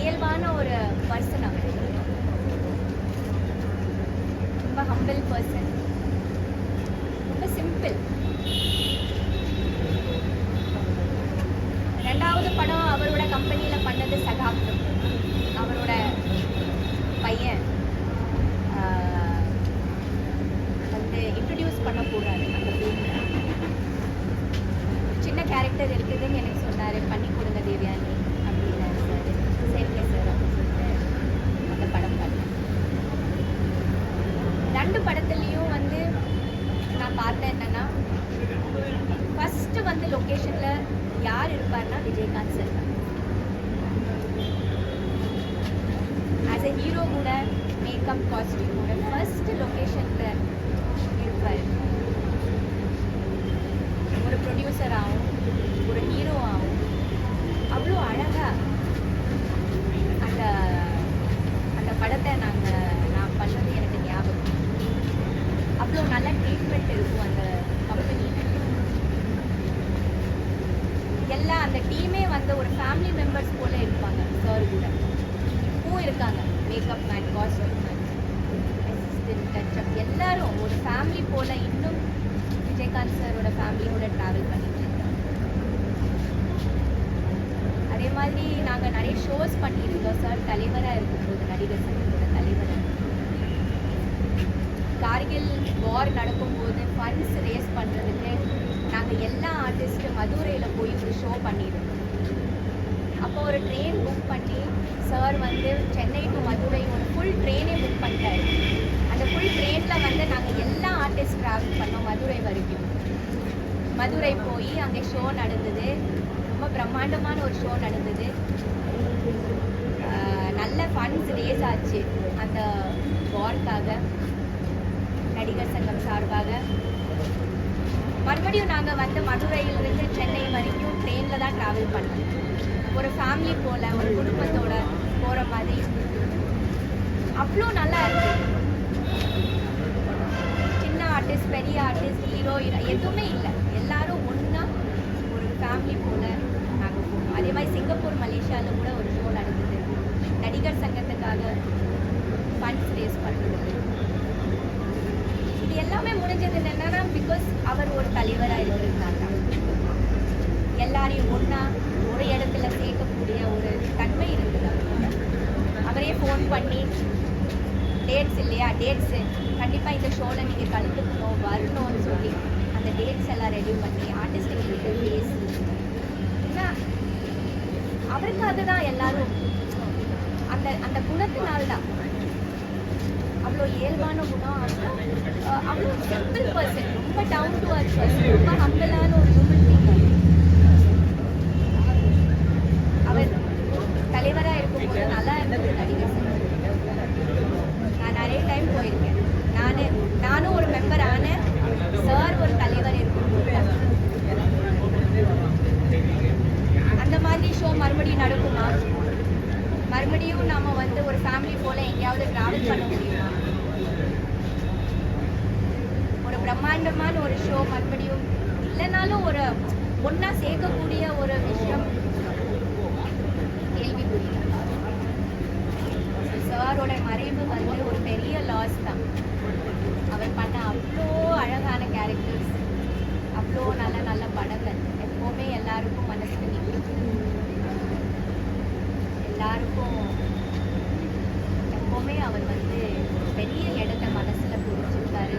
இயல்பான ஒரு பர்சன் அவர். ரொம்ப ஹம்பிள் பர்சன் ரொம்ப சிம்பிள் ரெண்டாவது படம் அவரோட கம்பெனியில் பண்ணது சகாப்தம். அவரோட பையன் வந்து இன்ட்ரடியூஸ் பண்ண அந்த சின்ன கேரக்டர் இருக்குதுன்னு எனக்கு சொன்னார். பண்ணி ரெண்டு படத்துலேயும் வந்து நான் பார்த்தேன் என்னன்னா ஃபஸ்ட்டு வந்து லொக்கேஷனில் யார் இருப்பார்னா Vijayakanth sir as a hero கூட மேக்கப் காஸ்டியூம் கூட ஃபஸ்ட்டு லொக்கேஷனில் இருப்பார் ஒரு ப்ரொடியூசராகவும் ஒரு ஹீரோவாகவும் அவ்வளோ அழகாக அந்த அந்த படத்தை நாங்கள் நான் பண்ணது எனக்கு ஞாபகம் அவ்வளோ நல்ல ட்ரீட்மெண்ட் இருக்கும் அந்த கம்பெனியில் எல்லா அந்த டீமே வந்து ஒரு ஃபேமிலி மெம்பர்ஸ் போல இருப்பாங்க. சார் கூட. இப்பவும் இருக்காங்க. Makeup man costume man assistant touch up எல்லாரும் ஒரு ஃபேமிலி போல இன்னும் விஜயகாந்த் சாரோட ஃபேமிலியோட ட்ராவல் பண்ணிட்டு இருக்காங்க. அதே மாதிரி நாங்கள் நிறைய ஷோஸ் பண்ணியிருந்தோம் சார் தலைவராக இருக்கும்போது நடிகர் சங்கத்தோட தலைவராக கார்கில் வார் நடக்கும்போது ஃபண்ட்ஸ் ரேஸ் பண்ணுறதுக்கு நாங்கள் எல்லா ஆர்டிஸ்ட்டும் மதுரையில் போய் ஒரு ஷோ பண்ணியிருந்தோம் அப்போ ஒரு ட்ரெயின் புக் பண்ணி சார் வந்து சென்னை டு மதுரை ஒரு ஃபுல் ட்ரெயினே புக் பண்ணிட்டாரு. அந்த ஃபுல் ட்ரெயினில் வந்து நாங்கள் எல்லா ஆர்டிஸ்ட் ட்ராவல் பண்ணோம் மதுரை வரைக்கும். மதுரை போய் அங்கே ஷோ நடந்தது. ரொம்ப பிரம்மாண்டமான ஒரு ஷோ நடந்தது. நல்ல ஃபண்ட்ஸ் ரேஸ் ஆச்சு. அந்த வார்க்காக நடிகர் சங்கம் சார்பாக. மறுபடியும் நாங்கள் வந்து மதுரையிலிருந்து சென்னை வரைக்கும் ட்ரெயினில் தான் ட்ராவல் பண்ணோம். ஒரு ஃபேமிலி போல் ஒரு குடும்பத்தோட போகிற மாதிரி. அவ்வளோ நல்லா இருக்கு. சின்ன ஆர்டிஸ்ட் பெரிய ஆர்டிஸ்ட் ஹீரோ எதுவுமே இல்லை. எல்லாரும் ஒன்றா ஒரு ஃபேமிலி போல் நாங்கள் போவோம் அதே மாதிரி சிங்கப்பூர் மலேசியாவில் கூட ஒரு ஷோ நடந்தது. நடிகர் சங்கத்துக்காக ஃபண்ட்ஸ் ரேஸ் பண்ணுறது எல்லாமே முடிஞ்சது என்னன்னா பிகாஸ் அவர் ஒரு தலைவராக இருக்கிறதுனால எல்லாரையும் ஒன்றா ஒரு இடத்துல சேர்க்கக்கூடிய ஒரு தன்மை இருக்குது அவரே ஃபோன் பண்ணி டேட்ஸ் இல்லையா? டேட்ஸு கண்டிப்பாக இந்த ஷோவில் நீங்கள் கலந்துக்கணும் வரணும்னு சொல்லி அந்த டேட்ஸ் எல்லாம் ரெடி பண்ணி ஆர்டிஸ்ட்டுங்கிட்ட பேசி. ஏன்னா அவருக்கு அதுதான் எல்லாரும் அந்த அந்த குணத்தினால்தான் ஒரு இயல்பான குணம் அவ்வளோ அவ்வளோ சிம்பிள் பர்சன் ரொம்ப டவுன் டு அர்த் பர்சன் ரொம்ப ஹம்பிளான ஒரு ஹியூமன் பீங் அவர் தலைவராக இருக்கும்போது நல்லா இருந்தது நடிகர் நான் நிறைய டைம் போயிருக்கேன். நான் நானும் ஒரு மெம்பர் ஆனேன் சார் ஒரு தலைவர் இருக்கும்போது. அந்த மாதிரி ஷோ மறுபடியும் நடக்குமா? மறுபடியும் நாம வந்து ஒரு ஃபேமிலி போல எங்கேயாவது டிராவல் பண்ண முடியுமா? பிரம்மாண்டமான ஒரு ஷோ மறுபடியும் இல்லைனாலும் ஒரு ஒன்றா சேர்க்கக்கூடிய ஒரு விஷயம். கேள்விக்குரிய சாரோட மறைவு வந்து ஒரு பெரிய லாஸ் தான். அவர் பண்ண அவ்வளோ அழகான கேரக்டர்ஸ் அவ்வளோ நல்ல நல்ல படங்கள். எப்போவுமே எல்லாருக்கும் மனசுக்கு நிற்கும். எல்லாருக்கும் எப்போவுமே அவர் வந்து பெரிய இடத்த மனசில் புரிஞ்சிருக்காரு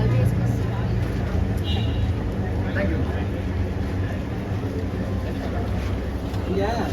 Yeah, Thank you. Yeah,